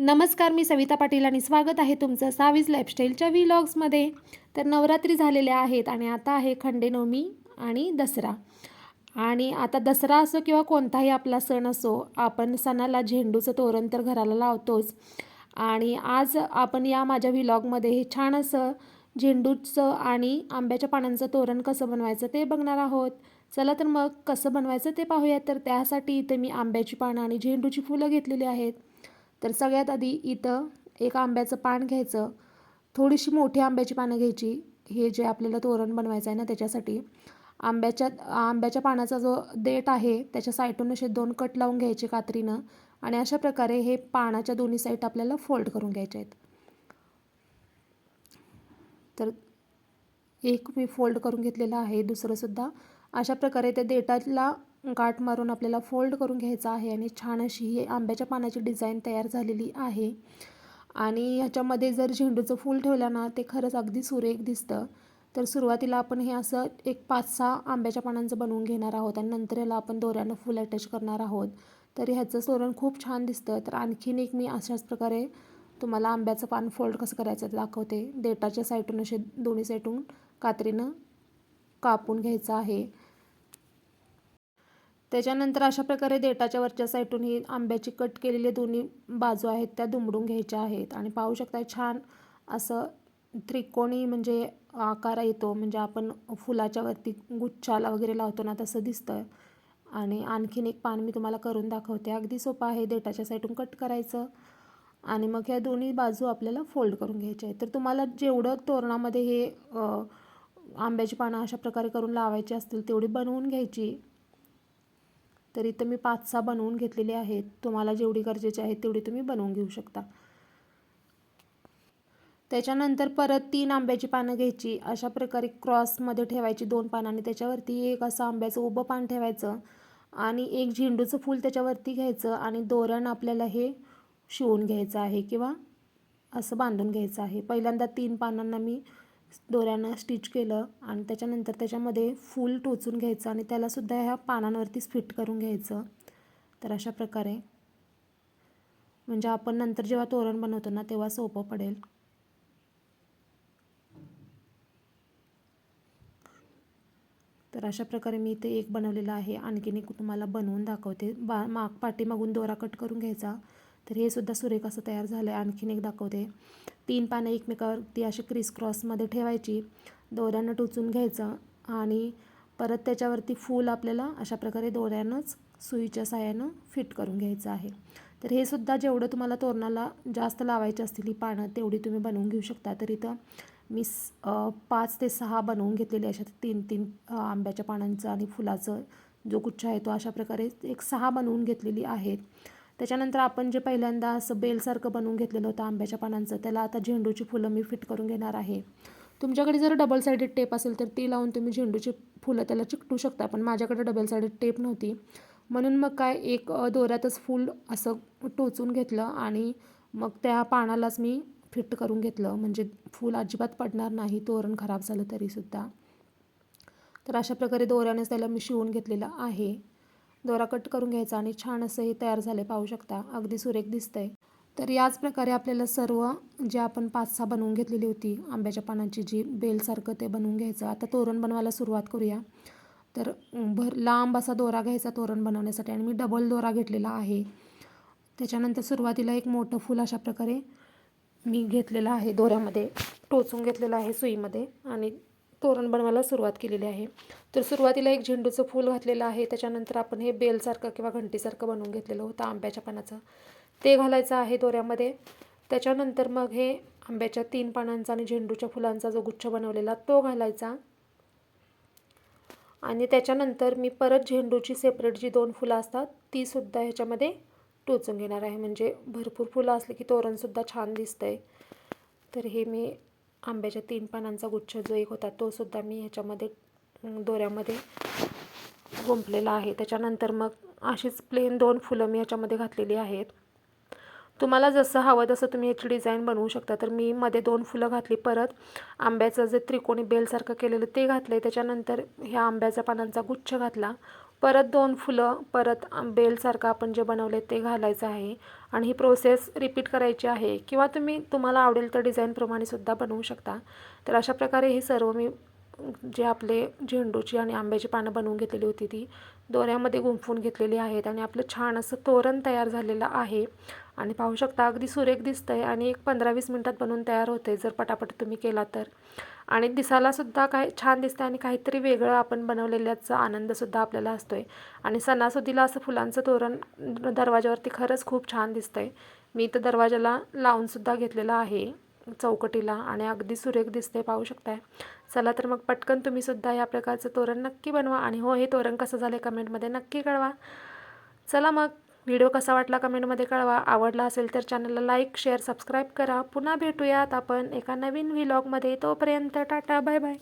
नमस्कार मी सविता पाटील आणि स्वागत आहे तुमचं सावीज लाईफस्टाईलच्या व्हिलॉग्समध्ये तर नवरात्री झालेल्या आहेत आणि आता आहे खंडेनवमी आणि दसरा. आणि आता दसरा असो किंवा कोणताही आपला सण असो आपण सणाला झेंडूचं तोरण तर घराला लावतोच. आणि आज आपण या माझ्या व्हिलॉगमध्ये हे छान असं झेंडूचं आणि आंब्याच्या पानांचं तोरण कसं बनवायचं ते बघणार आहोत. चला तर मग कसं बनवायचं ते पाहूया तर त्यासाठी इथे मी आंब्याची पानं आणि झेंडूची फुलं घेतलेली आहेत. तर सगळ्यात आधी इथं एक आंब्याचं पान घ्यायचं. थोडीशी मोठी आंब्याची पानं घ्यायची. हे जे आपल्याला तोरण बनवायचं आहे ना त्याच्यासाठी. आंब्याच्या आंब्याच्या पानाचा जो देठ आहे त्याच्या साईडून असे दोन कट लावून घ्यायचे कात्रीनं. आणि अशा प्रकारे हे पानाच्या दोन्ही साईड आपल्याला फोल्ड करून घ्यायचे आहेत. तर एक मी फोल्ड करून घेतलेलं आहे दुसरंसुद्धा अशा प्रकारे त्या देठाला गाठ मारून आपल्याला फोल्ड करून घ्यायचं आहे आणि छान अशी ही आंब्याच्या पानाची डिझाईन तयार झालेली आहे. आणि ह्याच्यामध्ये जर झेंडूचं फूल ठेवलं ना ते खरंच अगदी सुरेख दिसतं. तर सुरुवातीला आपण हे असं एक पाच सहा आंब्याच्या पानांचं बनवून घेणार आहोत आणि नंतर याला आपण दोऱ्यानं फुल अटॅच करणार आहोत. तर ह्याचं तोरण खूप छान दिसतं. तर आणखीन एक मी अशाच प्रकारे तुम्हाला आंब्याचं पान फोल्ड कसं करायचं ते दाखवते. देटाच्या साईडून असे दोन्ही साईडून कात्रीनं कापून घ्यायचं आहे. त्याच्यानंतर अशा प्रकारे देठाच्या वरच्या साईडून ही आंब्याची कट केलेले दोन्ही बाजू आहेत त्या दुमडून घ्यायच्या आहेत. आणि पाहू शकता छान असं त्रिकोणी म्हणजे आकार येतो. म्हणजे आपण फुलाच्या वरती गुच्छाला वगैरे लावतो ना तसं दिसतं आणि आणखीन एक पान मी तुम्हाला करून दाखवते. अगदी सोपं आहे देठाच्या साईडून कट करायचं. आणि मग ह्या दोन्ही बाजू आपल्याला फोल्ड करून घ्यायच्या आहेत. तर तुम्हाला जेवढं तोरणामध्ये हे आंब्याची पानं अशा प्रकारे करून लावायची असतील तेवढी बनवून घ्यायची. तर इथं मी पाच सहा बनवून घेतलेली आहेत. तुम्हाला जेवढी गरजेची आहेत तेवढी तुम्ही बनवून घेऊ शकता. त्याच्यानंतर परत तीन आंब्याची पानं घ्यायची. अशा प्रकारे क्रॉसमध्ये ठेवायची दोन पानं आणि त्याच्यावरती एक असं आंब्याचं उभं पान ठेवायचं आणि एक झेंडूचं फूल त्याच्यावरती घ्यायचं आणि दोरण आपल्याला हे शिवून घ्यायचं आहे किंवा असं बांधून घ्यायचं आहे. पहिल्यांदा तीन पानांना मी दोऱ्यानं स्टिच केलं आणि त्याच्यानंतर त्याच्यामध्ये फूल टोचून घ्यायचं आणि त्यालासुद्धा ह्या पानांवरतीच फिट करून घ्यायचं. तर अशा प्रकारे. म्हणजे आपण नंतर जेव्हा तोरण बनवतो ना तेव्हा सोपं पडेल. तर अशा प्रकारे मी इथे एक बनवलेलं आहे. आणखीन एक तुम्हाला बनवून दाखवते. बा माग पाठीमागून दोरा कट करून घ्यायचा. तर हे सुद्धा सुरेख असं तयार झालं आहे आणखीन एक दाखवते. तीन पानं एकमेकावरती अशी क्रिस क्रॉसमध्ये ठेवायची दोऱ्यानं टोचून घ्यायचं आणि परत त्याच्यावरती फूल आपल्याला अशा प्रकारे दोऱ्यानंच सुईच्या साह्यानं फिट करून घ्यायचं आहे. तर हे सुद्धा जेवढं तुम्हाला तोरणाला जास्त लावायची असतील ही पानं तेवढी तुम्ही बनवून घेऊ शकता. तर इथं मी पाच ते सहा बनवून घेतलेले अशा तीन तीन आंब्याच्या पानांचं आणि फुलाचं जो गुच्छ आहे तो अशा प्रकारे एक सहा बनवून घेतलेली आहेत. त्याच्यानंतर आपण जे पहिल्यांदा असं बेलसारखं बनवून घेतलेलं होतं आंब्याच्या पानांचं त्याला आता झेंडूची फुलं मी फिट करून घेणार आहे. तुमच्याकडे जर डबल साईडेड टेप असेल तर ती लावून तुम्ही झेंडूची फुलं त्याला चिकटू शकता पण माझ्याकडे डबल साईडेड टेप नव्हती. म्हणून मग काय एक दोऱ्यातच फूल असं टोचून घेतलं आणि मग त्या पानालाच मी फिट करून घेतलं. म्हणजे फूल अजिबात पडणार नाही तोरण खराब झालं तरीसुद्धा. तर अशा प्रकारे दोऱ्यानेच त्याला मी शिवून घेतलेलं आहे. दोरा कट करून घ्यायचा आणि छान असं हे तयार झाले पाहू शकता. अगदी सुरेख दिसतंय. तर याच प्रकारे आपल्याला सर्व जे आपण पाच सहा बनवून घेतलेली होती आंब्याच्या पानांची जी बेलसारखं ते बनवून घ्यायचं. आता तोरण बनवायला सुरुवात करूया. तर भर लांब असा दोरा घ्यायचा तोरण बनवण्यासाठी आणि मी डबल दोरा घेतलेला आहे. त्याच्यानंतर सुरुवातीला एक मोठं फूल अशा प्रकारे मी घेतलेलं आहे दोऱ्यामध्ये टोचून घेतलेलं आहे सुईमध्ये आणि तोरण बनवायला सुरुवात केलेली आहे. तर सुरुवातीला एक झेंडूचं फूल घातलेलं आहे. त्याच्यानंतर आपण हे बेलसारखं किंवा घंटीसारखं बनवून घेतलेलं होतं आंब्याच्या पानाचं. ते घालायचं आहे दोऱ्यामध्ये. त्याच्यानंतर मग हे आंब्याच्या तीन पानांचा आणि झेंडूच्या फुलांचा जो गुच्छ बनवलेला तो घालायचा. आणि त्याच्यानंतर मी परत झेंडूची सेपरेट जी दोन फुलं असतात तीसुद्धा ह्याच्यामध्ये टोचून घेणार आहे. म्हणजे भरपूर फुलं असली की तोरणसुद्धा छान दिसतं आहे तर हे मी आंब्याच्या तीन पानांचा गुच्छ जो एक होता तो सुद्धा मी ह्याच्यामध्ये दोऱ्यामध्ये गुंपलेला आहे. त्याच्यानंतर मग अशीच प्लेन दोन फुलं मी याच्यामध्ये घातलेली आहेत. तुम्हाला जसं हवं तसं तुम्ही याची डिझाईन बनवू शकता. तर मी मध्ये दोन फुलं घातली. परत आंब्याचं जे त्रिकोणी बेलसारखं केलेलं ते घातलं आहे त्याच्यानंतर ह्या आंब्याच्या पानांचा गुच्छ घातला. परत दोन फुलं परत बेलसारखं आपण जे बनवले ते घालायचं आहे. आणि ही प्रोसेस रिपीट करायची आहे. किंवा तुम्ही तुम्हाला आवडेल तर डिझाईनप्रमाणे सुद्धा बनवू शकता. तर अशा प्रकारे हे सर्व मी जे आपले झेंडूची आणि आंब्याची पानं बनवून घेतलेली होती ती दोऱ्यामध्ये गुंफून घेतलेली आहेत आणि आपलं छान असं तोरण तयार झालेलं आहे. आणि पाहू शकता अगदी सुरेख दिसतं आहे आणि एक पंधरा वीस मिनटात बनवून तयार होते जर पटापट तुम्ही केला तर. आणि दिसायलासुद्धा काय छान दिसतं आणि काहीतरी वेगळं आपण बनवलेल्याचा आनंदसुद्धा आपल्याला असतो आहे आणि सणासुदीला असं फुलांचं तोरण दरवाजावरती खरंच खूप छान दिसतं आहे मी तर दरवाजाला लावूनसुद्धा घेतलेलं आहे. चौकटीला आणि अगदी सुरेख दिसते पाहू शकताय. चला तर मग पटकन तुम्ही सुद्धा या प्रकारचं तोरण नक्की बनवा आणि हो हे तोरण कसं झालं कमेंटमध्ये नक्की कळवा. चला मग व्हिडिओ कसा वाटला कमेंटमध्ये कळवा. आवडला असेल तर चॅनलला लाईक शेअर सबस्क्राईब करा. पुन्हा भेटूयात आपण एका नवीन व्हिलॉगमध्ये. तोपर्यंत टाटा बाय बाय.